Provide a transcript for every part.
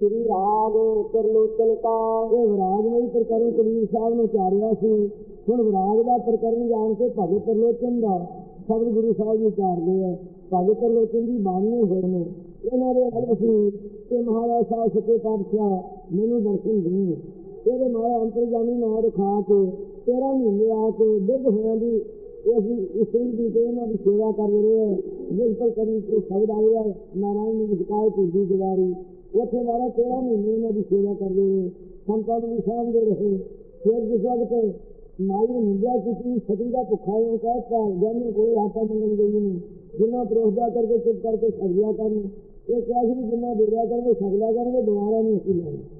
ਸ੍ਰੀ ਰਾਗ ਤਰਲੋਚਨ ਕਾ ਇਹ ਵਿਰਾਜਮਈ ਪ੍ਰਕਰਨ ਕਬੀਰ ਸਾਹਿਬ ਨੇ ਚਾਰਿਆ ਸੀ। ਹੁਣ ਵਿਰਾਗ ਦਾ ਪ੍ਰਕਰਨ ਜਾਣ ਕੇ ਭਗਤ ਤਰਲੋਚਨ ਦਾ ਸ਼ਬਦ ਗੁਰੂ ਸਾਹਿਬ ਜੀ ਚਾਰਦੇ ਆ। ਭਗਤ ਤਰਲੋਚਨ ਦੀ ਬਾਣੀ ਹੋਏ ਨੇ। ਇਹਨਾਂ ਦੇ ਅਲਬ ਸੀ ਕਿ ਮਹਾਰਾਜ ਸਾਹਿਬ ਸੱਚੇ ਪਾਤਸ਼ਾਹ ਮੈਨੂੰ ਦਰਸ਼ਨ ਦੇਣ। ਇਹਦੇ ਮਾਇਆ ਅੰਤਰਜਾਮੀ ਨਾਮ ਰਖਾ ਕੇ 13 ਮਹੀਨੇ ਆ ਕੇ ਬਿਰਧ ਹੋਇਆਂ ਦੀ ਅਸੀਂ ਇਸਤਰੀ ਦੀ ਤੇ ਇਹਨਾਂ ਦੀ ਸੇਵਾ ਕਰ ਰਹੇ ਆ। ਜਿਸ ਪਰ ਕਰੀ ਕੇ ਸ਼ਬਦ ਆਇਆ, ਨਾਰਾਇਣ ਨੇ ਵਿਕਾਇ ਪੂਜੀ ਦਿਵਾਰੀ। ਉੱਥੇ ਵਾਲਾ 13 ਮਹੀਨੇ ਇਹਨਾਂ ਦੀ ਸੇਵਾ ਕਰਦੇ ਰਹੇ ਸੰਤਾਂ ਨੂੰ ਵੀ ਸਾਂਭਦੇ ਰਹੇ ਫਿਰ ਜਿਸ ਵਕਤ ਮਾਈ ਨੇ ਨਿੰਦਿਆ ਕੀਤੀ ਸਤੀ ਦਾ ਭੁੱਖਾ ਉਹ ਕਹਿਤਾ ਜਾਨੀ ਕੋਈ ਆਟਾ ਮੰਗਣ ਗਈ ਨਹੀਂ ਜਿੰਨਾ ਪ੍ਰੋਸਦਾ ਕਰਕੇ ਚੁੱਪ ਕਰਕੇ ਛੱਡਿਆ ਕਰਨ ਇਹ ਕਿਹਾ ਸੀ ਵੀ ਜਿੰਨਾ ਦੇਰਿਆ ਕਰਨਗੇ ਛੱਡਿਆ ਕਰਨਗੇ ਦੁਬਾਰਾ ਨਹੀਂ ਅਸੀਂ ਲੈਣਾ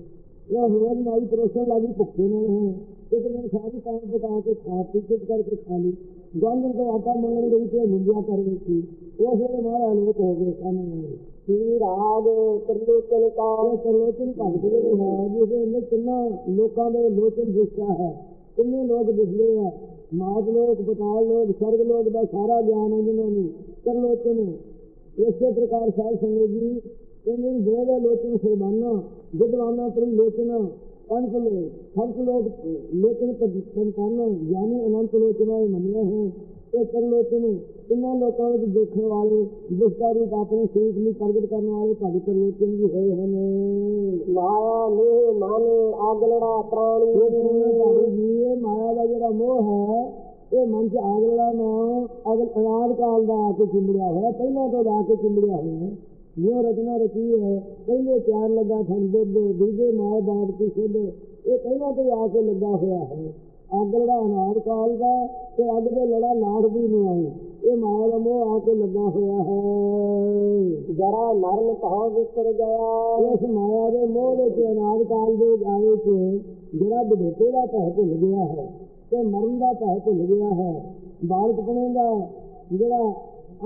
ਇਹ ਹੋਰ ਮਾਈ ਪਰੋਸਣ ਲੱਗੀ ਭੁੱਖੇ ਨੇ ਹੈ ਇੱਕ ਦਿਨ ਸਾਰੀ ਕੰਮ ਪਕਾ ਕੇ ਖਾ ਪੀ ਚੁੱਪ ਕਰਕੇ ਖਾ ਲਈ ਗਾਂਧੀ ਤੋਂ ਆਟਾ ਮੰਗਣ ਗਈ ਤੇ ਨਿੰਦਿਆ ਕਰ ਰਹੀ ਸੀ ਉਹ ਫਿਰ ਮਾਰਾ ਲੋਕ ਹੋ ਗਏ ਸਾਹਮਣੇ ਸ੍ਰੀ ਰਾਗ ਤਰਲੋਚਨ ਕਾ ਇਹ ਭਗਤ ਜਿਹੜੇ ਹੈ ਜਿਹਦੇ ਅੰਦਰ ਕਿੰਨਾ ਲੋਕਾਂ ਦੇ ਲੋਚਨ ਦਿਸਦਾ ਹੈ, ਕਿੰਨੇ ਲੋਕ ਦਿਸਦੇ ਆ। ਮਾਤ ਲੋਕ ਪਤਾਲ ਲੋਕ ਸਰਗ ਲੋਕ ਦਾ ਸਾਰਾ ਗਿਆਨ ਹੈ ਜਿਹਨਾਂ ਨੂੰ, ਤਰਲੋਚਨ। ਇਸੇ ਪ੍ਰਕਾਰ ਸਾਧ ਸੰਗਤ ਜੀ, ਕਹਿੰਦੇ ਨੇ ਦਾ ਲੋਚਨ ਸਰਬਾਨਾ, ਵਿਦਵਾਨਾ ਤਰੀ ਲੋਚਨਾ ਅੰਤ ਲੋ ਸੰਤ ਲੋਕ ਲੋਚਨ ਪੰਤਾਨ ਗਿਆਨੀ ਅਨੰਤ ਲੋਚਨਾ ਇਹ ਮੰਨਿਆ ਹੈ। ਇਹ ਸਰਲੋਚਨ ਇਹਨਾਂ ਲੋਕਾਂ ਵਿੱਚ ਦੇਖਣ ਵਾਲੇ ਜਿਸਦਾ ਰੂਪ ਆਪਣੇ ਸਰੀਰ ਨੂੰ ਪ੍ਰਗਟ ਕਰਨ ਵਾਲੇ ਭਗਤ ਲੋਚਨ ਵੀ ਹੋਏ ਹਨ। ਮਾਇਆ ਨੇ ਮਨ ਆਗਲੜਾ ਪ੍ਰਾਣੀ ਇਹ ਜੀ ਇਹ ਮਾਇਆ ਦਾ ਜਿਹੜਾ ਮੋਹ ਹੈ ਇਹ ਮਨ ਚ ਆਗਲਾ ਨਾ ਅਗਲ ਅਨਾਦ ਕਾਲ ਦਾ ਆ ਕੇ ਚਿੰਬੜਿਆ ਹੋਇਆ ਪਹਿਲਾਂ ਤੋਂ ਆ ਕੇ ਚਿੰਬੜਿਆ ਹੋਇਆ। ਹੈ ਜਿਉਂ ਰਚਨਾ ਰਚੀ ਹੈ ਪਹਿਲੇ ਪਿਆਰ ਲੱਗਾ ਥਣ ਦੁੱਧ ਦੂਜੇ ਮਾਏ ਬਾਪ ਕੀ ਸੁਧ ਇਹ ਪਹਿਲਾਂ ਤੋਂ ਆ ਕੇ ਲੱਗਾ ਹੋਇਆ ਹੈ। ਅੱਗ ਲੜਾ ਅਨਾਦ ਕਾਲ ਦਾ ਤੇ ਅੱਗ ਦੇ ਲੜਾ ਲਾੜ ਵੀ ਨਹੀਂ ਆਈ। ਇਹ ਮਾਇਆ ਦਾ ਮੋਹ ਆ ਕੇ ਲੱਗਾ ਹੋਇਆ ਹੈ। ਜਰਾ ਮਰਨ ਭਾਵ ਵਿਸਰ ਗਿਆ। ਇਸ ਮਾਇਆ ਦੇ ਮੋਹ ਦੇ ਤੇ ਅਨਾਦ ਕਾਲ ਦੇ ਆਏ ਤੇ ਜਿਹੜਾ ਬੁਢੇਪੇ ਦਾ ਭੈ ਭੁੱਲ ਗਿਆ ਹੈ ਤੇ ਮਰਨ ਦਾ ਭੈ ਭੁੱਲ ਗਿਆ ਹੈ। ਬਾਲਕਪਣੇ ਦਾ ਜਿਹੜਾ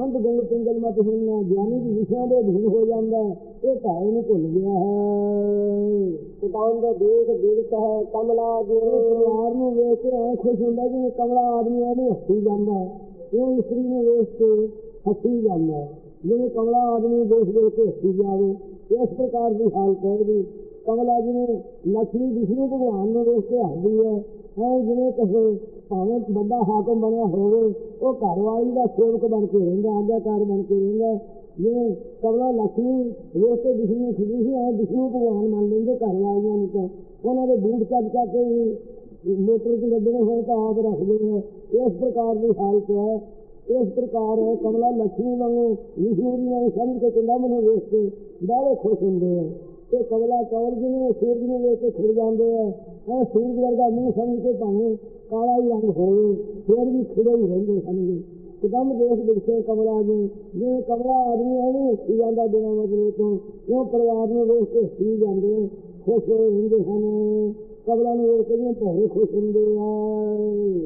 ਅੰਧ ਗੁੰਗ ਪਿੰਗਲ ਮਤ ਹੋਣਾ ਗਿਆਨੀ ਦੀ ਵਿਸ਼ਿਆਂ ਦੇ ਅਧੀਨ ਹੋ ਜਾਂਦਾ ਹੈ। ਇਹ ਭੈ ਨੂੰ ਭੁੱਲ ਗਿਆ ਹੈ। ਕਿਤਾਬ ਦਾ ਦੇਖ ਦੇਖ ਹੈ, ਕਮਲਾ ਜੀ। ਇਹ ਪਰਿਵਾਰ ਨੂੰ ਵੇਖ ਕੇ ਐ ਖੁਸ਼ ਹੁੰਦਾ ਜਿਵੇਂ ਕਮਲਾ ਆਦਮੀ ਐਵੇਂ ਹੱਸੀ ਜਾਂਦਾ ਹੈ। ਇਉਂ ਇਸਤਰੀ ਨੂੰ ਵੇਖ ਕੇ ਹੱਸੀ ਜਾਂਦਾ ਹੈ? ਜਿਵੇਂ ਕਮਲਾ ਆਦਮੀ ਦੇਖ ਦੇਖ ਕੇ ਹੱਸੀ ਜਾਵੇ, ਇਸ ਪ੍ਰਕਾਰ ਦੀ ਹਾਲਤ ਹੈ ਇਹਦੀ। ਕਮਲਾ ਜਿਵੇਂ ਲక్ష్ਮੀ ਵਿਸ਼ਨੂੰ ਭਗਵਾਨ ਨੂੰ ਵੇਖ ਕੇ ਹੱਸਦੀ ਹੈ ਹੈ, ਜਿਵੇਂ ਕਹੇ ਭਾਵੇਂ ਵੱਡਾ ਹਾਕਮ ਬਣਿਆ ਹੋਵੇ, ਉਹ ਘਰ ਵਾਲੀ ਦਾ ਸੇਵਕ ਬਣ ਕੇ ਰਹਿੰਦਾ, ਆਗਿਆਕਾਰ ਬਣ ਕੇ ਰਹਿੰਦਾ। ਜਿਵੇਂ ਕਬਲਾ ਲక్ష్ਮੀ ਵੇਖ ਕੇ ਵਿਸ਼ਨੂੰ ਖਿਜੀ ਸੀ, ਐ ਵਿਸ਼ਨੂੰ ਭਗਵਾਨ ਮੰਨ ਲੈਂਦੇ ਘਰ ਵਾਲੀਆਂ ਨੂੰ ਤਾਂ। ਉਹਨਾਂ ਦੇ ਬੂਟ ਕੱਢ ਕੱਢ ਕੇ ਮੋਟਰ ਤੇ ਲੱਦਣੇ ਹੋਣ ਤਾਂ ਆਪ ਰੱਖਦੇ ਨੇ। ਇਸ ਪ੍ਰਕਾਰ ਦੀ ਹਾਲਤ ਹੈ। ਇਸ ਪ੍ਰਕਾਰ ਕਮਲਾ ਲక్ష్ਮੀ ਵਾਂਗੂ ਵਿਸ਼ਨੂੰ ਨੇ ਸਮਝ ਕੇ ਕੁੰਡਾ ਮਨੂੰ ਵੇਖ ਕੇ ਬੜੇ ਖੁਸ਼ ਹੁੰਦੇ ਹੈ ਤੇ ਕਮਲਾ ਕੌਰ ਜਿਵੇਂ ਸੂਰਜ ਨੂੰ ਵੇਖ ਕੇ ਖਿੜ ਜਾਂਦੇ ਆ ਇਹ ਸੂਰਜ ਵਰਗਾ ਮੂੰਹ ਸਮਝ ਕੇ ਭਾਵੇਂ ਕਾਲਾ ਹੀ ਰੰਗ ਹੋਵੇ ਫਿਰ ਵੀ ਖਿੜੇ ਹੀ ਰਹਿੰਦੇ ਹਨ ਕਦਮ ਦੇਖ ਦੇਖੇ ਕਮਲਾ ਜੀ ਜਿਵੇਂ ਕਮਲਾ ਆਦਮੀ ਐਵੇਂ ਹੱਸੀ ਜਾਂਦਾ ਬਿਨਾਂ ਮਤਲਬ ਤੋਂ ਕਿਉਂ ਪਰਿਵਾਰ ਨੂੰ ਵੇਖ ਕੇ ਹੱਸੀ ਜਾਂਦੇ ਖੁਸ਼ ਹੁੰਦੇ ਹਨ। ਕਮਲਾ ਨੂੰ ਵੇਖ ਕੇ ਜਿਵੇਂ ਭੌਰੇ ਖੁਸ਼ ਹੁੰਦੇ ਆ।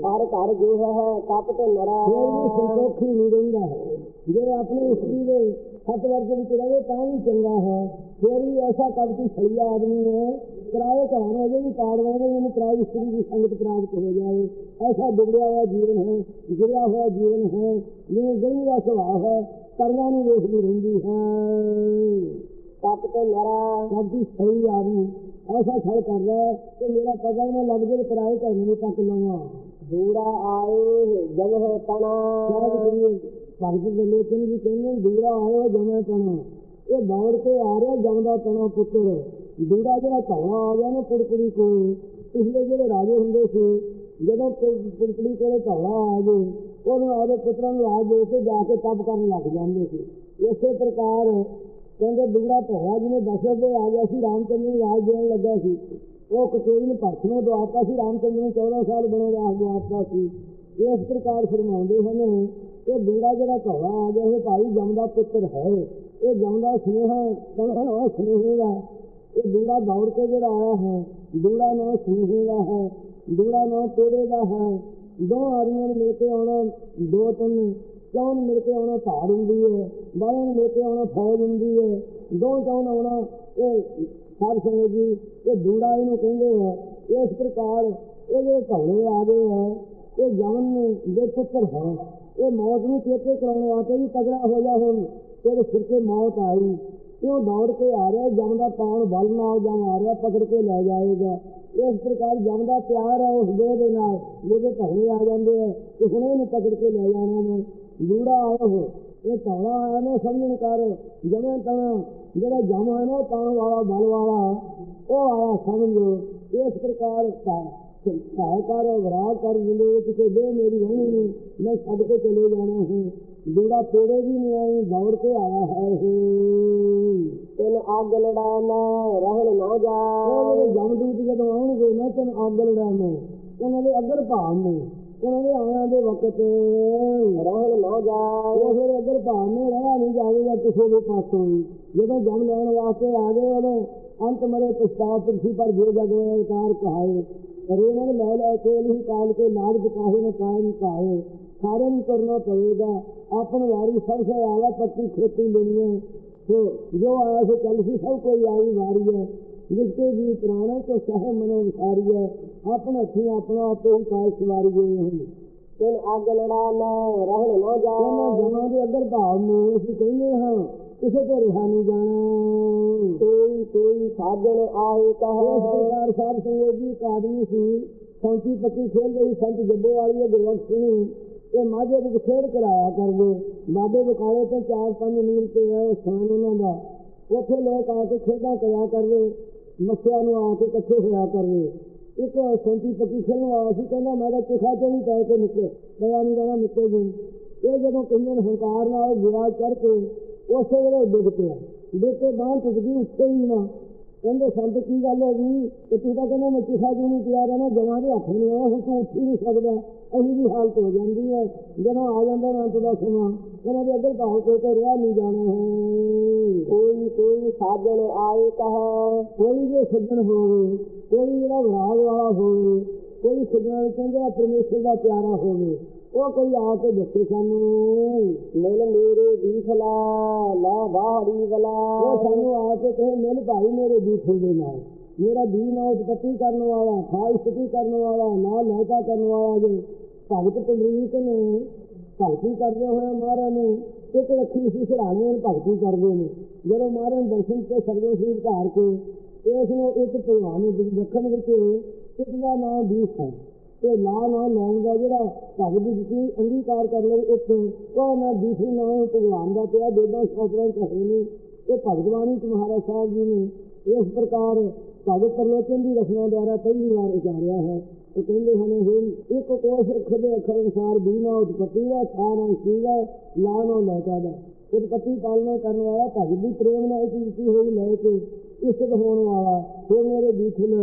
ਹਰ ਘਰ ਜੋ ਹੈ ਤਪ ਤੇ ਨਰਾ ਫਿਰ ਵੀ ਸੰਤੋਖੀ ਨਹੀਂ ਰਹਿੰਦਾ। ਹੈ ਜੇ ਆਪਣੀ ਇਸਤਰੀ ਦੇ ਸੱਤ ਵਰਗ ਵਿੱਚ ਰਹੇ ਤਾਂ ਵੀ ਚੰਗਾ ਹੈ। ਫਿਰ ਵੀ ਐਸਾ ਕਬਤੀ ਛੜੀਆ ਆਦਮੀ ਹੈ। ਕਿਰਾਏ ਘਰਾਂ ਨੂੰ ਅਜੇ ਵੀ ਰਹੇ ਨੇ ਇਹਨੂੰ ਕਿਰਾਏ ਇਸਤਰੀ ਦੀ ਸੰਗਤ ਪ੍ਰਾਪਤ ਹੋ ਜਾਵੇ? ਐਸਾ ਡੁੱਬਿਆ ਹੋਇਆ ਜੀਵਨ ਹੈ ਗਿਰਿਆ ਹੋਇਆ ਜੀਵਨ ਹੈ ਜਿਵੇਂ ਗਲੀ ਦਾ ਸੁਭਾਅ ਹੈ ਕਰਨਾ ਨੂੰ ਵੇਖਦੀ ਰਹਿੰਦੀ ਹੈ। ਤਪ ਤੇ ਨਰਾ ਕਬਤੀ ਛੜੀ ਆਦਮੀ ਐਸਾ ਛੜ ਕਰ ਰਿਹਾ ਕਿ ਮੇਰਾ ਪਤਾ ਨਾ ਲੱਗ ਜੇ ਕਿਰਾਏ ਘਰ ਨੂੰ ਤੱਕ ਲਵਾਂ ਦੂਰਾ ਆਏ ਜਮ ਹੈ ਤਣਾ ਭਗਤ ਦੇ ਲੋਚਨ ਜੀ ਕਹਿੰਦੇ ਨੇ, ਦੂਰਾ ਆਇਆ ਜਮੇ ਤਣਾ ਇਹ ਦੌੜ ਕੇ ਆ ਰਿਹਾ ਜਮਦਾ ਤਣਾ ਪੁੱਤਰ। ਦੂਰਾ ਜਿਹੜਾ ਧੌਲਾ ਆ ਗਿਆ ਨਾ ਕੁੜਕੁੜੀ ਕੋਲ ਪਿਛਲੇ ਜਿਹੜੇ ਰਾਜੇ ਹੁੰਦੇ ਸੀ ਜਦੋਂ ਕੁੜ- ਕੁੜਕੁੜੀ ਕੋਲੇ ਧੌਲਾ ਆ ਗਏ ਉਹਨੂੰ ਆਦੇ ਪੁੱਤਰਾਂ ਨੂੰ ਰਾਜ ਦੇ ਕੇ ਜਾ ਕੇ ਤਪ ਕਰਨ ਲੱਗ ਜਾਂਦੇ ਸੀ। ਇਸੇ ਪ੍ਰਕਾਰ ਕਹਿੰਦੇ ਦੂਰਾ ਧੌਲਾ ਜਿਹਨੇ ਦਸ਼ਰਥ ਦੇ ਆ ਗਿਆ ਸੀ ਰਾਮਚੰਦਰ ਨੂੰ ਰਾਜ ਦੇਣ ਲੱਗਾ ਸੀ। ਉਹ ਕਕੇਰੀ ਨੂੰ ਪਰਖਣੋਂ ਦਵਾਤਾ ਸੀ ਰਾਮਚੰਦਰ ਨੂੰ 14 ਸਾਲ ਬਣੋ ਰਾਜ ਦਵਾਤਾ ਸੀ। ਇਸ ਪ੍ਰਕਾਰ ਫਰਮਾਉਂਦੇ ਹਨ ਇਹ ਦੂੜਾ ਜਿਹੜਾ ਧੌਲਾ ਆ ਗਿਆ, ਇਹ ਭਾਈ ਜਮ ਦਾ ਪੁੱਤਰ ਹੈ। ਇਹ ਜਮ ਦਾ ਸੁਨੇਹਾ ਕਹਿੰਦਾ ਉਹ ਸੁਨੇਹੇ ਦਾ ਇਹ ਦੂੜਾ ਦੌੜ ਕੇ ਜਿਹੜਾ ਆਇਆ ਹੈ, ਦੂੜਾ ਨਾ ਸੁਨੇਹੇ ਦਾ ਹੈ, ਦੂੜਾ ਨਾ ਤੇਰੇ ਦਾ ਹੈ। ਦੋ ਆਰੀਆਂ ਨੂੰ ਮਿਲ ਕੇ ਆਉਣਾ, ਦੋ ਤਿੰਨ ਚੌਂ ਨੂੰ ਮਿਲ ਕੇ ਆਉਣਾ ਧਾਰ ਹੁੰਦੀ ਹੈ ਬਾਹਾਂ ਨੂੰ ਮਿਲ ਕੇ ਆਉਣਾ ਫੌਜ ਹੁੰਦੀ ਹੈ। ਦੋ ਚੌਂ ਨੂੰ ਆਉਣਾ, ਇਹ ਸਾਧ ਸੰਗਤ ਜੀ ਇਹ ਦੂੜਾ ਇਹਨੂੰ ਕਹਿੰਦੇ ਹੈ ਇਸ ਪ੍ਰਕਾਰ ਇਹ ਜਿਹੜੇ ਧੌਲੇ ਆ ਗਏ ਹੈ ਇਹ ਜਮਨ ਦੇ ਪੁੱਤਰ ਹੈ। ਇਹ ਮੌਤ ਨੂੰ ਚੇਤੇ ਕਰਾਉਣ ਵਾਸਤੇ ਵੀ ਤਗੜਾ ਹੋ ਜਾ ਹੁਣ, ਤੇਰੇ ਸਿਰ ਤੇ ਮੌਤ ਆਈ। ਕਿਉਂ ਦੌੜ ਕੇ ਆ ਰਿਹਾ? ਜਮ ਦਾ ਪਾਉਣ ਬਲ ਨਾਲ ਜਮ ਆ ਰਿਹਾ, ਪਕੜ ਕੇ ਲੈ ਜਾਏਗਾ। ਇਸ ਪ੍ਰਕਾਰ ਜਮ ਦਾ ਪਿਆਰ ਹੈ ਉਸ ਦੇਹ ਦੇ ਨਾਲ, ਜਿਹਦੇ ਧੌਣੇ ਆ ਜਾਂਦੇ ਆ ਕਿ ਹੁਣ ਇਹਨੂੰ ਪਕੜ ਕੇ ਲੈ ਜਾਣਾ ਮੈਂ ਜੂੜਾ ਆਇਆ ਹੋ ਇਹ ਧੌਣਾ ਆਇਆ ਨਾ, ਸਮਝਣ ਕਰ। ਜਵੇਂ ਤਾਂ ਜਿਹੜਾ ਜਮ ਹੈ ਨਾ ਤਾਂ ਵਾਲਾ, ਬਲ ਵਾਲਾ, ਉਹ ਆਇਆ ਸਮਝੋ। ਇਸ ਪ੍ਰਕਾਰ ਸਹਾਇ ਕਰ ਵਿਰਾਗ ਕਰ ਜਿੰਦੇ ਕਿ ਦੇ ਮੇਰੀ ਰਹਿਣੀ ਨਹੀਂ ਮੈਂ ਛੱਡ ਕੇ ਚਲੇ ਜਾਣਾ ਹੈ ਜੂੜਾ ਤੇਰੇ ਵੀ ਨਹੀਂ ਆਈ ਦੌੜ ਕੇ ਆਇਆ ਹੈ ਤਿਨ ਅੱਗ ਲੜਾ ਮੈਂ ਰਹਿਣ ਨਾ ਉਹ ਜਾਏ ਜਿਹੜੇ ਜਮਦੂਤ ਜਦੋਂ ਆਉਣਗੇ ਨਾ ਤੈਨੂੰ ਅੱਗ ਲੜਾ ਮੈਂ ਉਹਨਾਂ ਦੇ ਅੱਗਰ ਭਾਵ ਨੇ ਉਹਨਾਂ ਦੇ ਆਇਆਂ ਦੇ ਵਕਤ। ਰਹਿਣ ਨਾ ਜਾਏ ਉਹ ਫਿਰ ਅੱਗਰ ਭਾਵ ਨੇ ਰਹਿਆ ਨਹੀਂ ਜਾਵੇਗਾ ਕਿਸੇ ਦੇ ਪਾਸੋਂ ਜਦੋਂ ਜਮ ਲੈਣ ਵਾਸਤੇ ਆ ਗਏ ਉਹਨੇ ਅੰਤ ਮਰੇ ਪਛਤਾਵ ਪਿਰਸੀ ਪਰ ਜੋ ਜਗੋ ਅਵਤਾਰ ਕਹਾਏ। रेवन महल अकेले ही काल के मार्ग काहे न कायम काहे कारण करना पड़ेगा अपन वारी सब से आवा पक्की खेती लेनी है तो जो आया से कल से सब कोई आई वारी है जिसके भी प्राण तो सह मनोविसारी है अपन अथी अपना तो ही काल सवारी गए हैं तिन अगलड़ा न रहन न जाए जमा के अगर भाव में कहिए हाँ ਕਿਸੇ ਤੋਂ ਰਿਹਾ ਨਹੀਂ ਜਾਣਾ। ਕੋਈ ਕੋਈ ਸਾਜਣ ਆਏ ਇਸ ਕਹੇ ਪ੍ਰਕਾਰ ਸਾਧ ਸੰਗਤ ਜੀ, ਇੱਕ ਸੀ ਪੌਂਚੀ ਪੱਕੀ ਖੇਲ ਰਹੀ ਸੰਤ ਜੱਬੋ ਵਾਲੀ ਹੈ ਗੁਰਵੰਸ਼ ਸਿੰਘ। ਇਹ ਮਾਝੇ ਵਿੱਚ ਖੇਡ ਕਰਾਇਆ ਕਰਦੇ। ਬਾਬੇ ਬਕਾਲੇ ਤੋਂ 4-5 ਮੀਲ ਤੇ ਹੈ ਸਥਾਨ ਉਹਨਾਂ ਦਾ। ਉੱਥੇ ਲੋਕ ਆ ਕੇ ਖੇਡਾਂ ਕਰਿਆ ਕਰਦੇ। ਮੱਸਿਆ ਨੂੰ ਆ ਕੇ ਇਕੱਠੇ ਹੋਇਆ ਕਰਦੇ। ਇੱਕ ਸੰਤੀ ਪੱਕੀ ਖੇਲਣ ਵਾਲਾ ਸੀ, ਕਹਿੰਦਾ ਮੈਂ ਤਾਂ ਚਿਖਾ ਚੋਂ ਨਹੀਂ ਪੈ ਕੇ ਨਿਕਲ। ਪਿਆ ਨਹੀਂ ਰਹਿਣਾ ਨਿਕਲ ਜੀ ਇਹ ਜਦੋਂ ਕਈਆਂ ਨੇ ਹੰਕਾਰ ਨਾਲ ਗਿਰਾ ਕਰਕੇ ਉਸੇ ਵੇਲੇ ਡਿੱਗ ਪਿਆ। ਡਿੱਗ ਕੇ ਬਾਹਰ ਟੁੱਟਦੀ ਉੱਥੇ ਹੀ ਨਾ। ਕਹਿੰਦੇ, ਸੰਤ, ਕੀ ਗੱਲ ਹੋ ਗਈ? ਕਿ ਤੂੰ ਤਾਂ ਕਹਿੰਦਾ, ਮੈਂ ਚਿਖਾ ਚੋਂ ਨਹੀਂ ਪਿਆ ਰਹਿਣਾ। ਜਮਾਂ ਦੇ ਹੱਥ ਨਹੀਂ ਆਇਆ, ਹੁਣ ਤੂੰ ਉੱਠ ਹੀ ਨਹੀਂ ਸਕਦਾ। ਇਹੀ ਦੀ ਹਾਲਤ ਹੋ ਜਾਂਦੀ ਹੈ। ਜਦੋਂ ਆ ਜਾਂਦਾ ਨਾ ਦਾ ਸਮਾਂ ਇਹਨਾਂ ਦੇ ਅੱਗੇ ਭਾਉ ਕੋਈ ਤੇ ਰਿਹਾ ਨਹੀਂ ਜਾਣਾ ਹੈ। ਕੋਈ ਕੋਈ ਸਾਜਣ ਆਏ ਕਹੇ ਕੋਈ ਜੇ ਸੱਜਣ ਹੋਵੇ, ਕੋਈ ਜਿਹੜਾ ਵਿਰਾਗ ਵਾਲਾ ਹੋਵੇ, ਕੋਈ ਸੱਜਣ ਕਹਿੰਦੇ ਆ, ਪਰਮੇਸ਼ਰ ਦਾ ਪਿਆਰਾ ਹੋਵੇ। ਉਹ ਕੋਈ ਆ ਕੇ ਦੱਸੇ ਸਾਨੂੰ। ਮਿਲ ਮੇਰੇ ਦੀਖਲਾ ਲੈ ਬਾੜੀ ਵਲਾ। ਉਹ ਸਾਨੂੰ ਆ ਕੇ ਕਹੇ ਮਿਲ ਭਾਈ ਮੇਰੇ ਦੀਖੇ ਦੇ ਨਾਲ। ਮੇਰਾ ਦੀਨ ਉਤਪਤੀ ਕਰਨ ਵਾਲਾ ਖਾਇਸਤੀ ਕਰਨ ਵਾਲਾ ਨਾ ਲਹਿਕਾ ਕਰਨ ਵਾਲਾ ਜੋ। ਭਗਤ ਪੁੰਡਰੀਕ ਨੇ ਭਗਤੀ ਕਰਦੇ ਹੋਏ ਮਹਾਰਾਜ ਨੇ ਇੱਕ ਰੱਖੀ ਸੀ ਸਰਾਣੇ ਨੂੰ ਭਗਤੀ ਕਰਦੇ ਨੇ। ਜਦੋਂ ਮਹਾਰਾਜ ਦਰਸ਼ਨ ਤੇ ਸਰਵੇ ਸੀ ਧਾਰ ਕੇ ਇਸ ਨੂੰ ਇੱਕ ਭਗਵਾਨ ਨੂੰ ਰੱਖਣ ਵਿੱਚ ਇੱਕ ਦਾ ਨਾਮ ਦੀਪ ਹੈ। ਤੇ ਲਾ ਨਾ ਲੈਣ ਦਾ ਜਿਹੜਾ ਭਗਤ ਜੀ ਅੰਗੀਕਾਰ ਕਰ ਲਵੇ ਇੱਕ ਉਹ ਨਾ ਦੂਸਰੀ ਨਾਮ ਭਗਵਾਨ ਦਾ ਪਿਆ ਦੇਦਾ ਸ਼ਾਸਤਰਾਂ ਕਹੇ ਨੇ ਇਹ ਭਗਤ ਚ ਮਹਾਰਾਜ ਸਾਹਿਬ ਜੀ ਨੇ ਇਸ ਪ੍ਰਕਾਰ ਭਗਤ ਪ੍ਰਲੋਚਨ ਦੀ ਰਚਨਾ ਦੁਆਰਾ ਪਹਿਲੀ ਵਾਰ ਉਚਾਰਿਆ ਹੈ। ਉਹ ਕਹਿੰਦੇ ਹਨ ਇਹ ਇੱਕ ਕੋਸ਼ ਅੱਖਰ ਦੇ ਅੱਖਰ ਅਨੁਸਾਰ ਬੀਨਾ ਉਤਪਤੀ ਦਾ ਥਾਨ ਸੀਗਾ ਲਾ ਨਾ ਲੈਤਾ ਦਾ। ਉਤਪਤੀ ਪਾਲਣਾ ਕਰਨ ਵਾਲਾ ਭਗਤ ਦੀ ਪ੍ਰੇਮ ਨਾਲ ਇੱਕ ਕੀਤੀ ਹੋਈ ਲੈ ਕੇ ਇਸਤ ਹੋਣ ਵਾਲਾ, ਫਿਰ ਮੇਰੇ ਬੀਠਲ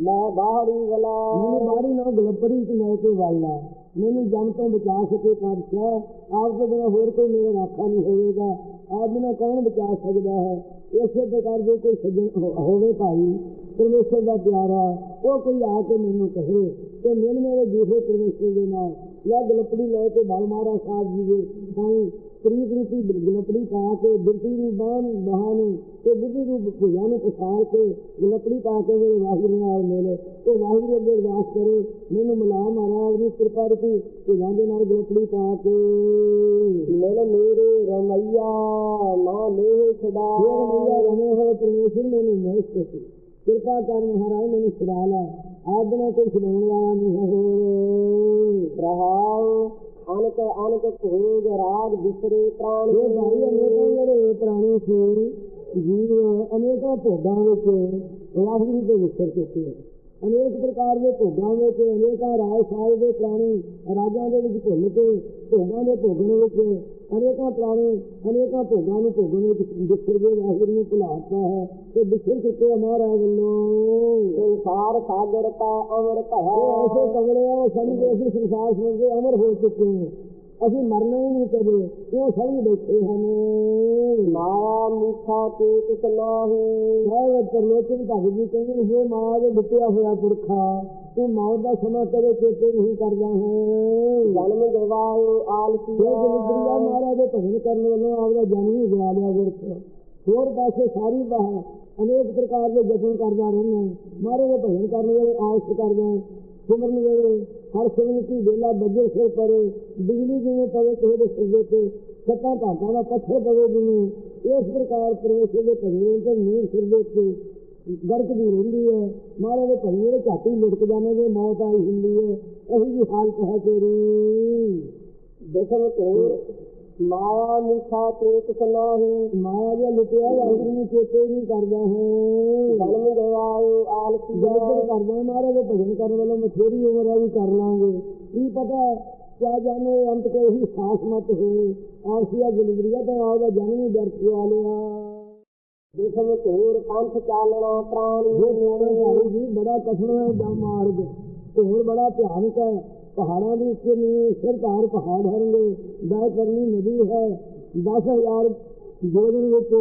ਲੈ ਬਾੜੀ ਗਲਾ ਮੈਨੂੰ ਬਾਹਰੀ ਨਾਲ ਗਲਪੜੀ ਚ ਲੈ ਕੇ ਵਾਲਾ ਮੈਨੂੰ ਜਮ ਤੋਂ ਬਚਾ ਸਕੇ ਪਾਤਸ਼ਾਹ ਆਪ ਤੋਂ ਬਿਨਾਂ ਹੋਰ ਕੋਈ ਮੇਰਾ ਰਾਖਾ ਨਹੀਂ ਹੋਵੇਗਾ। ਆਪ ਬਿਨਾਂ ਕੌਣ ਬਚਾ ਸਕਦਾ ਹੈ? ਇਸੇ ਪ੍ਰਕਾਰ ਦੇ ਕੋਈ ਸੱਜਣ ਹੋ- ਹੋਵੇ ਭਾਈ, ਪਰਮੇਸ਼ਰ ਦਾ ਪਿਆਰਾ, ਉਹ ਕੋਈ ਆ ਕੇ ਮੈਨੂੰ ਕਹੇ ਕਿ ਮੈਨੂੰ ਮੇਰੇ ਦੂਸਰੇ ਪਰਮੇਸ਼ਰ ਦੇ ਨਾਲ। ਜਾਂ ਗਲਪੜੀ ਲੈ ਕੇ ਬਲ ਮਹਾਰਾਜ ਸਾਹਿਬ ਜੀ ਦੇ। ਸਾਈਂ ਪ੍ਰੀਤ ਰੂਪੀ ਗਲਪੜੀ ਪਾ ਕੇ ਬਿਰਤੀ ਨੂੰ ਬਾਹਨ ਬਹਾਨੂੰ ਤੇ ਬੁੱਧੀ ਰੂਪ ਭੁਜਾ ਨੂੰ ਪਸਾਰ ਕੇ ਗਲਪੜੀ ਪਾ ਕੇ ਮੇਰੇ ਵਾਹਿਗੁਰੂ ਨਾਲ ਮਿਲੇ। ਤੇ ਵਾਹਿਗੁਰੂ ਅੱਗੇ ਅਰਦਾਸ ਕਰੇ ਮੈਨੂੰ ਮਿਲਾ ਮਹਾਰਾਜ ਦੀ ਕਿਰਪਾ ਰੂਪੀ ਭੁਜਾਂ ਦੇ ਨਾਲ ਗਲਪੜੀ ਪਾ ਕੇ। ਮਿਲ ਮੇਰੇ ਰਮਈਆ ਨਾ ਲੈ ਛਡਾ। ਫਿਰ ਮਈਆ ਰਮੇ ਹੋਏ ਪਰਮੇਸ਼ਰ ਮੈਨੂੰ ਮਿਲ ਸਕੇ ਕਿਰਪਾ ਕਰ ਮਹਾਰਾਜ ਮੈਨੂੰ ਛੁਡਾ ਲੈ। ਆਪ ਬਿਨਾਂ ਕੋਈ ਛੁਡਾਉਣ ਵਾਲਾ ਨਹੀਂ ਹੈ। ਰਹਾਉ ਅਨਕ ਅਨਕ ਭੋਗ ਰਾਜ ਵਿਸਰੇ ਪ੍ਰਾਣ ਇਹ ਭਾਈ ਅਨੇਕਾਂ ਜਿਹੜੇ ਪ੍ਰਾਣੀ ਸੀ ਜੀਵ ਅਨੇਕਾਂ ਭੋਗਾਂ ਵਿੱਚ ਵਾਹਿਗੁਰੂ ਦੇ ਵਿਸਰ ਚੁੱਕੇ ਅਨੇਕ ਪ੍ਰਕਾਰ ਦੇ ਭੋਗਾਂ ਵਿੱਚ, ਅਨੇਕਾਂ ਰਾਜ ਸਾਹਿਬ ਦੇ ਪ੍ਰਾਣੀ ਰਾਜਾਂ ਦੇ ਵਿੱਚ ਭੁੱਲ ਕੇ, ਭੋਗਾਂ ਦੇ ਭੋਗਣ ਵਿੱਚ, ਅਨੇਕਾਂ ਪ੍ਰਾਣੀ, ਅਨੇਕਾਂ ਭੋਗਾਂ ਨੂੰ ਭੋਗਣ ਵਿੱਚ ਵਿਸਰ ਦੇ ਵਾਹਿਗੁਰੂ ਨੂੰ ਭੁਲਾਤਾ ਹੈ। ਤੇ ਵਿਸਰ ਚੁੱਕੇ ਮਹਾਰਾਜ ਵੱਲੋਂ। ਸੰਸਾਰ ਸਾਗਰ ਅਮਰ ਉਹ ਭਇਆ ਐਸੇ ਕਮਲੇ ਆ ਉਹ ਸਮਝਦੇ ਅਸੀਂ ਸੰਸਾਰ ਸਮਝਦੇ ਅਮਰ ਹੋ ਚੁੱਕੇ ਹਾਂ ਅਸੀਂ ਮਰਨਾ ਹੀ ਨਹੀਂ ਕਦੇ ਕਿਉਂ ਸਮਝ ਬੈਠੇ ਹਨ? ਮਾਇਆ ਮਿੱਠਾ ਚੇਤ ਨਾਹੀ। ਸਾਹਿਬ ਪਰਲੋਚਨ ਭਗਤ ਜੀ ਕਹਿੰਦੇ ਨੇ ਮਾਂ ਦੇ ਦਿੱਤਿਆ ਹੋਇਆ ਪੁਰਖਾ ਤੂੰ ਮੌਤ ਦਾ ਸਮਾਂ ਕਦੇ ਚੇਤੇ ਨਹੀਂ ਕਰਦਾ ਹੈ? ਜਨਮ ਗਵਾਇਓ ਆਲਸੀ ਇਹ ਜਨਿੰਦਰੀਆ ਮਹਾਰਾਜ ਦੇ ਭਜਨ ਕਰਨ ਵੱਲੋਂ ਆਪਦਾ ਜਨਮ ਹੀ ਗਵਾ ਲਿਆ ਵਿਰਥ ਹੋਰ ਪਾਸੇ ਸਾਰੀ ਬਾਹ ਅਨੇਕ ਪ੍ਰਕਾਰ ਦੇ ਯਤਨ ਕਰਦਾ ਰਹਿੰਦਾ ਮਹਾਰਾਜ ਦੇ ਭਜਨ ਕਰਨ ਵੇਲੇ ਆਸ ਕਰਦਾ ਸਿਮਰਨ ਵੇਲੇ ਹਰ ਸਿਮਰਨ ਕੀ ਵੇਲਾ ਬੱਜੇ ਸਿਰ ਪਰੇ, ਬਿਜਲੀ ਜਿਵੇਂ ਪਵੇ ਕਿਸੇ ਦੇ ਸਿਰ ਦੇ ਤੇ ਸੱਤਾਂ ਧਾਤਾਂ ਦਾ ਪੱਥਰ ਪਵੇ ਜਿਵੇਂ। ਇਸ ਪ੍ਰਕਾਰ ਪਰਮੇਸ਼ਰ ਦੇ ਭਜਨ ਤੇ ਨੀਰ ਸਿਰ ਦੇ ਉੱਤੇ ਗਰਕਦੀ ਰਹਿੰਦੀ ਹੈ। ਮਹਾਰਾਜ ਦੇ ਭਜਨ ਦੇ ਝਾਟੀ ਲੁਟਕ ਜਾਂਦੇ ਜੇ ਮੌਤ ਆਈ ਹੁੰਦੀ ਹੈ। ਇਹੀ ਜੀ ਹਾਲਤ ਹੈ ਤੇਰੀ। ਦਸਮ ਤੋਰ ਮਾਇਆ ਮਿਠਾ ਚੇਤ ਨਾਹੀ ਮਾਇਆ ਲੁੱਟਿਆ ਵਾਹਿਗੁਰੂ ਨੂੰ ਚੇਤੇ ਨਹੀਂ ਕਰਦਾ ਹੈ। ਜਨਮ ਗਵਾਇਓ ਆਲਸੀਆ ਬਿਲਕੁਲ ਕਰਦਾ ਹੈ ਮਹਾਰਾਜ ਦੇ ਭਜਨ ਕਰਨ ਵੱਲੋਂ ਬਥੇਰੀ ਉਮਰ ਹੈ ਵੀ ਕਰ ਲਾਂਗੇ। ਕੀ ਪਤਾ ਕਿਆ ਜਾਣੇ ਅੰਤ ਕੋ ਹੀ ਸਾਸ ਮਤ ਹੋਵੇ। ਆਰਸੀਆ ਗੁਲਬਰੀਆ ਤਾਂ ਆਉਦਾ ਜਨਮ ਦਰਸ ਆ ਲਿਆ। ਦਸਮ ਤੋਰ ਪੰਥ ਚਾਲਣਾ ਪ੍ਰਾਣੀ। ਇਹ ਜੀ ਬੜਾ ਹੈ ਜਾਂ ਮਾਰਗ। ਹੋਰ ਬੜਾ ਭਿਆਨਕ ਹੈ। ਪਹਾੜਾਂ ਦੇ ਉੱਤੇ ਨਹੀਂ ਸਿਰ ਧਾਰ ਪਹਾੜ ਹਰਨਗੇ ਬਹਿ ਕਰਨੀ ਨਦੀ ਹੈ। 10000 ਜੋਗਨ ਵਿੱਚ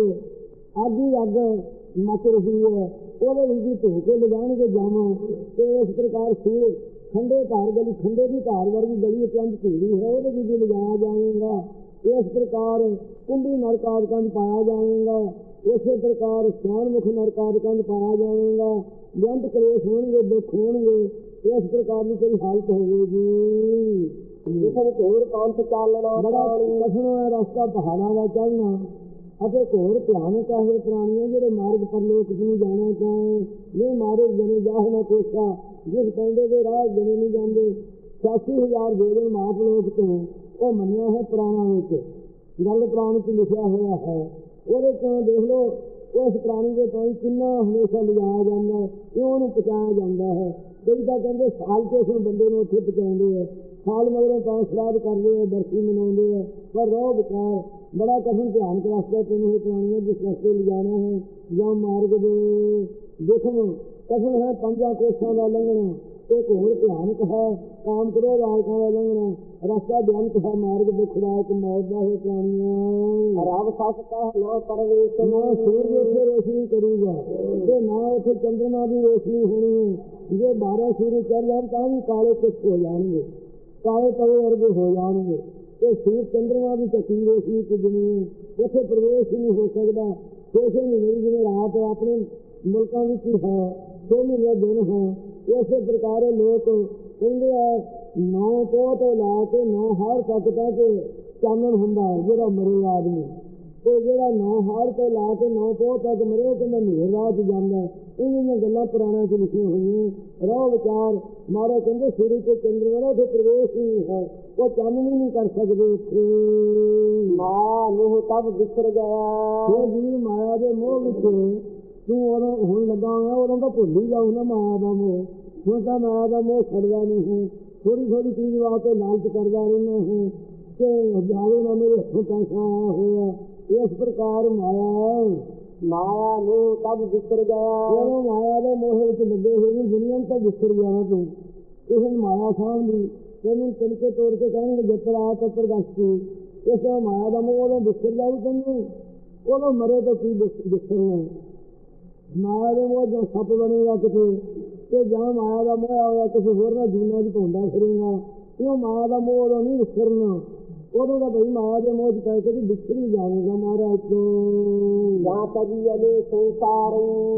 ਆਦੀ ਅੱਗ ਮਚ ਰਹੀ ਹੈ। ਉਹਦੇ ਵਿੱਚ ਵੀ ਧੋ ਕੇ ਲਗਾਣਗੇ ਜਾਵਾਂ ਤੇ ਇਸ ਪ੍ਰਕਾਰ ਸੂਰ ਖੰਡੇ ਧਾਰ ਗਲੀ, ਖੰਡੇ ਦੀ ਧਾਰ ਵਰਗੀ ਗਲੀ ਅਤਿਅੰਤ ਢੀਲੀ ਹੈ, ਉਹਦੇ ਵਿੱਚ ਵੀ ਲਗਾਇਆ ਜਾਵੇਗਾ। ਇਸ ਪ੍ਰਕਾਰ ਕੁੰਡੀ ਨਰਕਾਦਕਾਂ ਚ ਪਾਇਆ ਜਾਵੇਗਾ। ਇਸੇ ਪ੍ਰਕਾਰ ਸਿਆਣਮੁਖ ਨਰਕਾਦਕਾਂ ਚ ਪਾਇਆ ਜਾਵੇਗਾ। ਬੇਅੰਤ ਕਲੇਸ਼ ਹੋਣਗੇ, ਦੁੱਖ ਹੋਣਗੇ। ਇਸ ਪ੍ਰਕਾਰ ਦੀ ਕੋਈ ਹਾਲਤ ਹੋਵੇਗੀ। ਦਸਮ ਤੋਰ ਪੰਥ ਚਾਲਣਾ ਬੜਾ ਹੈ ਰਸਤਾ ਪਹਾੜਾਂ ਦਾ ਚੜ੍ਹਨਾ। ਅਤੇ ਘੋਰ ਭਿਆਨਕ ਹੈ ਇਹ ਪ੍ਰਾਣੀਆਂ ਜਿਹੜੇ ਮਾਰਗ ਪਰ ਲੋਕ ਨੂੰ ਜਾਣਾ ਚਾਹੇ ਇਹ ਮਾਰੇ ਜਨੇ ਜਾਹ ਨਾ ਕੋਸ਼ਾ ਜਿਸ ਕਹਿੰਦੇ ਦੇ ਰਾਹ ਜਨੇ ਨਹੀਂ ਜਾਂਦੇ। 86000 ਜੋੜੇ ਮਾਪ ਲੋਕ ਤੋਂ ਉਹ ਮੰਨਿਆ ਹੈ ਪੁਰਾਣਾ ਵਿੱਚ ਗੱਲ ਪੁਰਾਣ ਚ ਲਿਖਿਆ ਹੋਇਆ ਹੈ। ਉਹਦੇ ਤੋਂ ਦੇਖ ਲਓ ਉਸ ਪ੍ਰਾਣੀ ਦੇ ਤੋਂ ਕਿੰਨਾ ਹਮੇਸ਼ਾ ਲਿਜਾਇਆ ਜਾਂਦਾ ਹੈ ਕਿਉਂ ਉਹਨੂੰ ਪਹੁੰਚਾਇਆ ਜਾਂਦਾ ਹੈ। ਕਈ ਤਾਂ ਕਹਿੰਦੇ ਸਾਲ ਤੋਂ ਉਸ ਬੰਦੇ ਨੂੰ ਉੱਥੇ ਪਹੁੰਚਾਉਂਦੇ ਆ। ਸਾਲ ਮਗਰੋਂ ਤਾਂ ਸਲਾਦ ਕਰਦੇ ਆ ਬਰਸੀ ਮਨਾਉਂਦੇ ਆ। ਪਰ ਰੋਹ ਵਿਚਾਰ ਬੜਾ ਕਠਿਨ ਧਿਆਨ ਰਸਤਾ ਤੈਨੂੰ ਇਹ ਪ੍ਰਾਣੀਆਂ ਜਿਸ ਰਸਤੇ ਲਿਜਾਣਾ ਹੈ ਜਾਂ ਮਾਰਗ ਦੇ ਦੇਖੋ ਕਠਿਨ ਹੈ ਪੰਜਾਂ ਕੋਸ਼ਾਂ ਦਾ ਲੰਘਣਾ। ਇੱਕ ਹੋਰ ਭਿਆਨਕ ਹੈ ਕਾਮ ਕਰੋ ਰਾਜਕਾਂ ਦਾ ਲੰਘਣਾ ਰਸਤਾ ਬਿਆਨਕ ਹੈ ਮਾਰਗ ਦੁਖਦਾਇਕ ਮੌਤ ਦਾ ਹੈ ਪ੍ਰਾਣੀਆਂ। ਰਬ ਸੱਚ ਕਹਿ ਨਾ ਪਰਵੇਸ਼ ਨਾ ਸੂਰਜ ਉੱਥੇ ਰੋਸ਼ਨੀ ਕਰੂਗਾ। ਤੇ ਨਾ ਉੱਥੇ ਚੰਦਰਮਾ ਦੀ ਰੋਸ਼ਨੀ ਹੋਣੀ ਹੈ ਜੇ 12 ਸੂਰਜ ਚੱਲ ਜਾਣ ਤਾਂ ਵੀ ਕਾਲੇ ਕੁੱਛ ਹੋ ਜਾਣਗੇ। ਕਾਲੇ ਤਵੇ ਵਰਗੇ ਹੋ ਜਾਣਗੇ। ਤੇ ਸੂਰਜ ਚੰਦਰਮਾ ਦੀ ਚੱਕੀ ਰੋਸ਼ਨੀ ਹੈ ਉੱਥੇ ਪ੍ਰਵੇਸ਼ ਹੀ ਨਹੀਂ ਹੋ ਸਕਦਾ। ਛੇ ਮਹੀਨੇ ਜਿਵੇਂ ਰਾਤ ਆਪਣੇ ਮੁਲਕਾਂ ਵਿੱਚ ਹੀ ਹੈ ਛੇ ਮਹੀਨੇ ਦਿਨ ਹੈ ਇਸੇ ਪ੍ਰਕਾਰ ਲੋਕ ਕਹਿੰਦੇ ਆ ਨੌ ਤੋਂ ਤੋਂ ਲਾ ਕੇ ਨੌ ਹਾਰ ਤੱਕ ਤੱਕ ਚਾਨਣ ਹੁੰਦਾ ਹੈ ਜਿਹੜਾ ਮਰੇ ਆਦਮੀ। ਤੇ ਜਿਹੜਾ ਨੌ ਹਾਰ ਤੋਂ ਲਾ ਕੇ ਨੌ ਤੋਂ ਤੱਕ ਮਰੇ ਉਹ ਕਹਿੰਦਾ ਹਨੇਰ ਰਾਤ ਜਾਂਦਾ। ਇਹਨਾਂ ਦੀਆਂ ਗੱਲਾਂ ਪੁਰਾਣਾਂ 'ਚ ਲਿਖੀਆਂ ਹੋਈਆਂ ਰੋ ਵਿਚਾਰ ਮਾਰੇ ਕਹਿੰਦੇ ਸੂਰਜ ਤੇ ਚੰਦਰਮਾ ਉੱਥੇ ਪ੍ਰਵੇਸ਼ ਹੀ ਨਹੀਂ ਹੈ। ਉਹ ਚਾਨਣ ਹੀ ਨਹੀਂ ਕਰ ਸਕਦੇ ਉੱਥੇ ਮਾਇਆ ਮੋਹ ਤਬ ਵਿਸਰ ਗਿਆ। ਇਹ ਜੀਵ ਮਾਇਆ ਦੇ ਮੋਹ ਵਿੱਚ ਤੂੰ ਉਦੋਂ ਹੁਣ ਲੱਗਾ ਹੋਇਆ ਉਦੋਂ ਤਾਂ ਭੁੱਲ ਹੀ ਜਾਊ ਨਾ ਮਾਇਆ ਦਾ ਮੋਹ। ਹੁਣ ਤਾਂ ਮਾਇਆ ਦਾ ਮੋਹ ਛੱਡਦਾ ਨਹੀਂ ਹੈ। ਥੋੜੀ ਥੋੜੀ ਚੀਜ਼ ਵਾਸਤੇ ਲਾਲਚ ਕਰਦਾ ਰਹਿੰਦਾ ਹੈ। ਕਿ ਜਾਵੇ ਨਾ ਮੇਰੇ ਹੱਥੋਂ ਆਇਆ ਹੋਇਆ। ਇਸ ਪ੍ਰਕਾਰ ਮਾਇਆ ਮਾਇਆ ਮੋਹ ਤਬ ਵਿਸਰ ਗਿਆ ਜਦੋਂ ਮਾਇਆ ਦੇ ਮੋਹ ਵਿੱਚ ਲੱਗੇ ਹੋਏ ਨੇ ਦੁਨੀਆ ਨੂੰ ਤਾਂ ਵਿਸਰ ਜਾਣਾ ਤੂੰ। ਨੂੰ ਮਾਇਆ ਸਾਹਮਣੀ ਤੈਨੂੰ ਤਿਲਕੇ ਤੋੜ ਕੇ ਕਹਿਣਗੇ ਜੱਤਰ ਤੱਤਰ ਦਸਤੀ ਇਸ ਮਾਇਆ ਦਾ ਮੋਹ ਉਦੋਂ ਵਿਸਰ ਜਾਊ ਤੈਨੂੰ। ਉਦੋਂ ਮਰੇ ਤਾਂ ਕੀ ਵਿਸ- ਵਿਸਰਨਾ ਮਾਇਆ ਦੇ ਮੋਹ ਜਾਂ ਸੱਪ ਬਣੇਗਾ ਕਿਤੇ ਤੇ ਜਾਂ ਮਾਇਆ ਦਾ ਮੋਹ ਹੋਇਆ ਕਿਸੇ ਹੋਰ ਨਾਲ ਜੀਣਾ ਚ ਪਾਉਂਦਾ ਫਿਰੇਗਾ ਕਿਉਂ ਮਾਇਆ ਦਾ ਮੋਹ ਉਦੋਂ ਨਹੀਂ ਵਿਸਰਨਾ। ਉਦੋਂ ਤਾਂ ਭਈ ਮਾਇਆ ਦੇ ਮੋਹ ਚ ਪੈ ਕੇ ਤੂੰ ਵਿਸਰ ਹੀ ਜਾਵੇਗਾ ਮਹਾਰਾਜ ਤੋਂ ਜਾਂ ਤਜੀ ਅਲੇ ਸੰਸਾਰ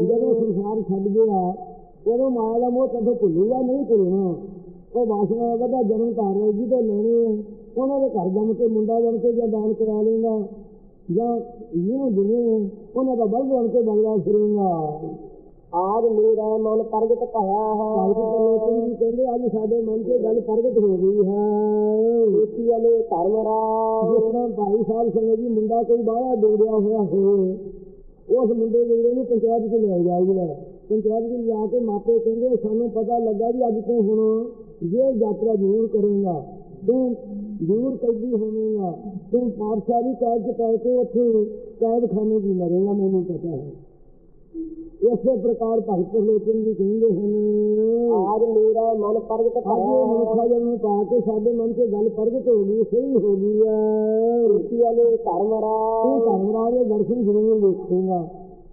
ਜਦੋਂ ਸੰਸਾਰ ਛੱਡ ਗਿਆ ਉਦੋਂ ਮਾਇਆ ਦਾ ਮੋਹ ਕਦੋਂ ਭੁੱਲੂਗਾ ਨਹੀਂ ਭੁੱਲਣਾ ਉਹ ਵਾਸਨਾ ਦਾ ਜਨਮ ਧਾਰ ਹੈ ਜਿਹਦੇ ਲੈਣੇ ਆ ਉਹਨਾਂ ਦੇ ਘਰ ਜੰਮ ਕੇ ਮੁੰਡਾ ਬਣ ਕੇ ਜਾਂ ਦਾਨ ਕਰਾ ਲੇਗਾ। ਜਾਂ ਦਿਨੇ ਉਹਨਾਂ ਦਾ ਬਲ ਬਣ ਕੇ ਬੰਗਲਾ ਫਿਰੇਗਾ ਆਜ ਮੇਰਾ ਮਨ ਪ੍ਰਗਟ ਭਇਆ ਹੈ। ਪਰਮੇਸ਼ਰ ਜੀ ਕਹਿੰਦੇ ਅੱਜ ਸਾਡੇ ਮਨ 'ਚ ਗੱਲ ਪ੍ਰਗਟ ਹੋ ਗਈ ਹੈ। ਏਤੀ ਅਲੇ ਧਰਮ ਰਾਜ। ਜਿਸ ਤਰ੍ਹਾਂ ਭਾਈ ਸਾਹਿਬ ਸਿੰਘ ਜੀ ਮੁੰਡਾ ਕੋਈ ਬਾਹਰ ਡੋੜਿਆ ਹੋਇਆ ਹੋਵੇ ਉਸ ਮੁੰਡੇ ਜਿਹੜੇ ਨੂੰ ਪੰਚਾਇਤ 'ਚ ਲੈ ਜਾਈਦਾ ਪੰਚਾਇਤ 'ਚ ਜਾ ਕੇ ਮਾਪੇ ਕਹਿੰਦੇ ਸਾਨੂੰ ਪਤਾ ਲੱਗਾ ਵੀ ਅੱਜ ਤੋਂ ਹੁਣ ਜੇ ਯਾਤਰਾ ਜ਼ਰੂਰ ਕਰੇਗਾ। ਤੂੰ ਜ਼ਰੂਰ ਕੈਦੀ ਹੋਵੇਂਗਾ ਤੂੰ ਪਾਠਸ਼ਾਲੀ ਕੈਦ 'ਚ ਪੈ ਕੇ ਉੱਥੇ ਕੈਦਖਾਨੇ 'ਚ ਮਰੇਗਾ ਮੈਨੂੰ ਪਤਾ ਹੈ। ਇਸੇ ਪ੍ਰਕਾਰ ਭਗਤ ਪ੍ਰਲੋਚਨ ਜੀ ਕਹਿੰਦੇ ਹਨ। ਆਜ ਮੇਰਾ ਮਨ ਪ੍ਰਗਟ ਭਇਆ ਹੈ ਮਨੁੱਖਾ ਜਨ ਨੂੰ ਪਾ ਕੇ ਸਾਡੇ ਮਨ 'ਚ ਗੱਲ ਪ੍ਰਗਟ ਹੋ ਗਈ ਸਹੀ ਹੋ ਗਈ ਹੈ ਏਤੀ ਅਲੇ ਧਰਮ ਤੂੰ ਰਾਜ ਧਰਮਰਾਜ ਦੇ ਦਰਸ਼ਨ ਜ਼ਰੂਰ ਵੇਖੇਗਾ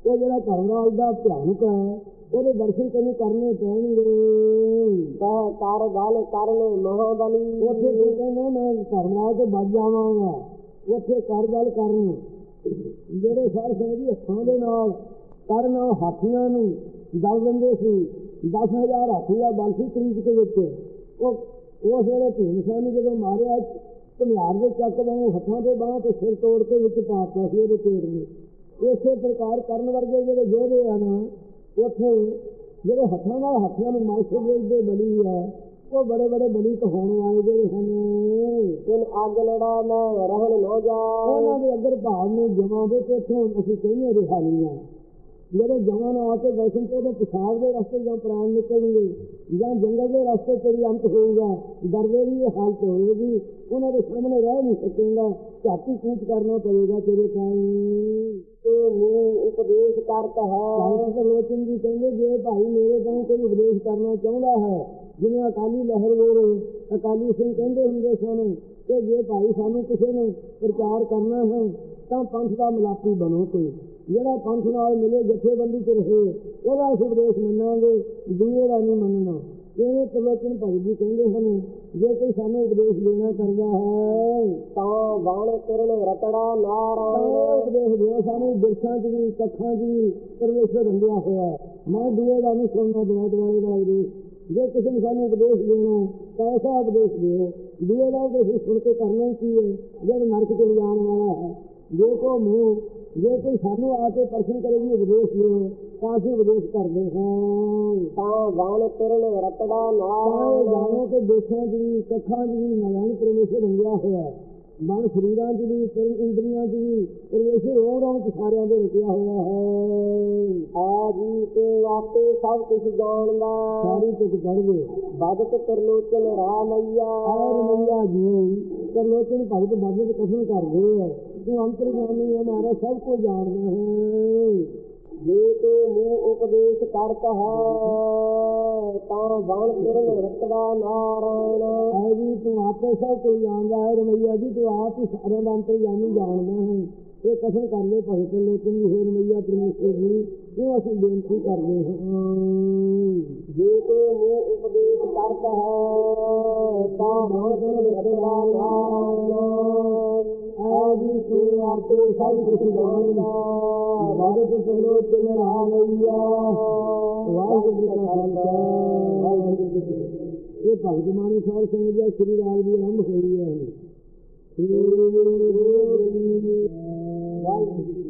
ਉਹ ਜਿਹੜਾ ਧਰਮਰਾਜ ਦਾ ਭਿਆਨਕ ਹੈ ਉਹਦੇ ਦਰਸ਼ਨ ਤੈਨੂੰ ਕਰਨੇ ਪੈਣਗੇ। ਕਹਿ ਕਰ ਗਲ ਕਰਨ ਮਹਾਬਲੀ। ਉੱਥੇ ਤੂੰ ਕਹਿੰਦਾ ਮੈਂ ਧਰਮਰਾਜ ਤੋਂ ਬਚ ਜਾਵਾਂਗਾ। ਉੱਥੇ ਕਰ ਗੱਲ ਕਰਨ। ਜਿਹੜੇ ਸਾਰ ਸਿੰਘ ਜੀ ਹੱਥਾਂ ਦੇ ਨਾਲ ਕਰਨ ਹਾਥੀਆਂ ਨੂੰ ਦਲ ਦਿੰਦੇ ਸੀ 10000 ਹਾਥੀ ਦਾ ਬਲ ਸੀ ਤਰੀਕ ਦੇ ਵਿੱਚ। ਉਹ ਉਸ ਵੇਲੇ ਭੀਮ ਸਿੰਘ ਨੂੰ ਜਦੋਂ ਮਾਰਿਆ ਘੁਮਿਆਰ ਦੇ ਚੱਕ ਵਾਂਗੂ ਹੱਥਾਂ ਤੇ ਬਾਹਾਂ ਤੇ ਸਿਰ ਤੋੜ ਕੇ ਵਿੱਚ ਪਾਤਾ ਸੀ ਉਹਦੇ ਪੇਟ ਨੂੰ। ਇਸੇ ਪ੍ਰਕਾਰ ਕਰਨ ਵਰਗੇ ਜਿਹੜੇ ਯੋਧੇ ਆ ਨਾ ਉੱਥੇ ਜਿਹੜੇ ਹੱਥਾਂ ਨਾਲ ਹੱਥਾਂ ਨੂੰ ਮਾਸੇ ਵੇਚਦੇ ਬਲੀ ਹੈ ਉਹ ਬੜੇ ਬੜੇ ਬਲੀ ਕਹਾਉਣ ਵਾਲੇ ਜਿਹੜੇ ਹਨ। ਜਿਨ ਅੱਗ ਲੜਾ ਮੈਂ ਰਹਿਣ ਨਾ ਜਾਏ ਉਹਨਾਂ ਦੇ ਅਗਰ ਭਾਵ ਨੂੰ ਜਮਾ ਦੇ ਤੇ ਇੱਥੋਂ ਅਸੀਂ ਕਹਿੰਦੇ ਰਿਹਾਨੀ ਆ ਜਿਹੜੇ ਜਮਾਂ ਨੂੰ ਆ ਕੇ ਦਰਸ਼ਨ ਤੋਂ ਪਿਸ਼ਾਬ ਦੇ ਰਸਤੇ ਜਾਂ ਪ੍ਰਾਣ ਨਿਕਲਣਗੇ ਜਾਂ ਜੰਗਲ ਦੇ ਰਸਤੇ ਤੇ ਵੀ ਅੰਤ ਹੋਊਗਾ ਡਰਦੇ ਵੀ ਇਹ ਹਾਲਤ ਹੋਏਗੀ ਉਹਨਾਂ ਦੇ ਸਾਹਮਣੇ ਰਹਿ ਨਹੀਂ ਸਕੇਗਾ ਝਾਤੀ ਕੂਚ ਕਰਨਾ ਪਵੇਗਾ ਤੇਰੇ ਤਾਈਂ। ਤੇ ਨੀ ਉਪਦੇਸ਼ ਕਰਤ ਹੈ। ਭਾਈ ਲੋਚਨ ਜੀ ਕਹਿੰਦੇ ਜੇ ਭਾਈ ਮੇਰੇ ਤਾਈਂ ਕੋਈ ਉਪਦੇਸ਼ ਕਰਨਾ ਚਾਹੁੰਦਾ ਹੈ ਜਿਵੇਂ ਅਕਾਲੀ ਲਹਿਰ ਵੇਲੇ ਅਕਾਲੀ ਸਿੰਘ ਕਹਿੰਦੇ ਹੁੰਦੇ ਸਨ ਕਿ ਜੇ ਭਾਈ ਸਾਨੂੰ ਕਿਸੇ ਨੇ ਪ੍ਰਚਾਰ ਕਰਨਾ ਹੈ ਤਾਂ ਪੰਥ ਦਾ ਮਲਾਪੀ ਬਣੋ ਕੋਈ। ਜਿਹੜਾ ਪੰਥ ਨਾਲ ਮਿਲੇ ਜਥੇਬੰਦੀ ਚ ਰਹੇ ਉਹਦਾ ਅਸੀਂ ਉਪਦੇਸ਼ ਮੰਨਾਂਗੇ ਦੂਏ ਦਾ ਨਹੀਂ ਮੰਨਣਾ। ਇਹ ਪ੍ਰਲੋਚਨ ਭਾਈ ਜੀ ਕਹਿੰਦੇ ਹਨ ਜੇ ਕੋਈ ਸਾਨੂੰ ਉਪਦੇਸ਼ ਦੇਣਾ ਕਰਦਾ ਹੈ ਤਾਂ ਬਾਣ ਕਿਰਨ ਰਤੜਾ ਨਾਰਾਇਣ। ਉਪਦੇਸ਼ ਦਿਓ ਸਾਨੂੰ ਬਿਰਸਾਂ ਚ ਵੀ ਕੱਖਾਂ ਚ ਵੀ ਪਰਮੇਸ਼ਰ ਰੰਗਿਆ ਹੋਇਆ। ਮੈਂ ਦੂਏ ਦਾ ਨਹੀਂ ਸੁਣਨਾ ਦੁਆਇਤ ਵਾਲੇ ਦਾ ਉਪਦੇਸ਼। ਜੇ ਕਿਸੇ ਨੇ ਸਾਨੂੰ ਉਪਦੇਸ਼ ਦੇਣਾ ਐਸਾ ਉਪਦੇਸ਼ ਦਿਓ। ਦੂਏ ਦਾ ਉਪਦੇਸ਼ ਸੁਣ ਕੇ ਕਰਨਾ ਹੀ ਕੀ ਹੈ? ਜਿਹੜਾ ਨਰਕ ਚ ਲਿਜਾਣ ਵਾਲਾ ਹੈ। ਜੇ ਕੋ ਮੂੰਹ ਜੇ ਕੋਈ ਸਾਨੂੰ ਆ ਕੇ ਪ੍ਰਸ਼ਨ ਕਰੇ ਵੀ ਉਪਦੇਸ਼ ਦਿਓ ਤਾਂ ਅਸੀਂ ਉਪਦੇਸ਼ ਕਰਦੇ ਹਾਂ। ਤਾਂ ਬਾਣ ਕਿਰਨ ਰਤੜਾ ਇਹ ਨਾਰਾਇਣ ਜਾਣੋ ਕਿ 'ਚ ਵੀ ਕੱਖਾਂ ਵੀ ਨਾਰਾਇਣ ਪਰਮੇਸ਼ਰ ਰੰਗਿਆ ਹੋਇਆ ਹੈ। ਮਨ ਸਰੀਰਾਂ 'ਚ ਵੀ ਇੰਦਰੀਆਂ ਵੀ ਪਰਮੇਸ਼ਰ ਰੋੜਾਂ 'ਚ ਸਾਰਿਆਂ ਦੇ ਰੁਕਿਆ ਹੋਇਆ ਹੈ। ਹੈ ਜੀ ਤੇ ਆਪੇ ਸਭ ਕੁਝ ਜਾਣਦਾ। ਸਾਰੀ ਤੁਕ ਪੜ੍ਹਦੇ ਬਦਤ ਕਰਲੋਚਨ ਰਾਮਈਆ। ਐਰ ਮਈਆ ਜੀ ਕਰਲੋਚਨ ਭਗਤ ਬਦਲ ਕਥਨ ਕਰਦੇ ਹੈ ਤੂੰ ਅੰਤਰ ਜਾਣੀ ਹੈ ਮਾਰਾ ਸਭ ਕੁਝ ਜਾਣਦਾ ਹੈ। ਜੇ ਤੇ ਮੂੰਹ ਉਪਦੇਸ਼ ਕਰਤ ਹੈ ਤਾਂ ਬਾਣ ਕਿਰਨ ਰਤੜਾ ਨਾਰਾਇਣ। ਐ ਜੀ ਤੂੰ ਆਪੇ ਸਭ ਕੁਝ ਜਾਣਦਾ ਹੈ ਰਮਈਆ ਜੀ ਤੂੰ ਆਪ ਹੀ ਸਾਰਿਆਂ ਦਾ ਅੰਤਰ ਜਾਣੀ ਜਾਣਦਾ ਹੈ। ਇਹ ਕਥਨ ਕਰਦੇ ਭਗਤ ਕਰਲੋਚਨ ਜੀ ਹੋਰ ਰਮਈਆ ਪਰਮੇਸ਼ਰ ਜੀ ਇਹ ਅਸੀਂ ਬੇਨਤੀ ਕਰਦੇ ਹਾਂ। ਜੇ ਤੇ ਮੂੰਹ ਉਪਦੇਸ਼ ਕਰਤ ਹੈ ਤਾਂ ਬਾਣ ਕਿਰਨ ਰਤੜਾ ਨਾਰਾਇਣ। ஆதிக்கு அத்து சாதிக்கிறீர்களா வகுப்பு சகோத்திரன் ஆலையா வாழ்க்கை ਇਹ ਭਗਤਮਾਨੀ ਸਾਹਿਬ ਸਿੰਘ ਜੀ ਸ੍ਰੀ ਰਾਗ ਦੀ ਆਰੰਭ ਹੋਈ ਹੈ ਸ੍ਰੀ ਵਾਹਿਗੁਰੂ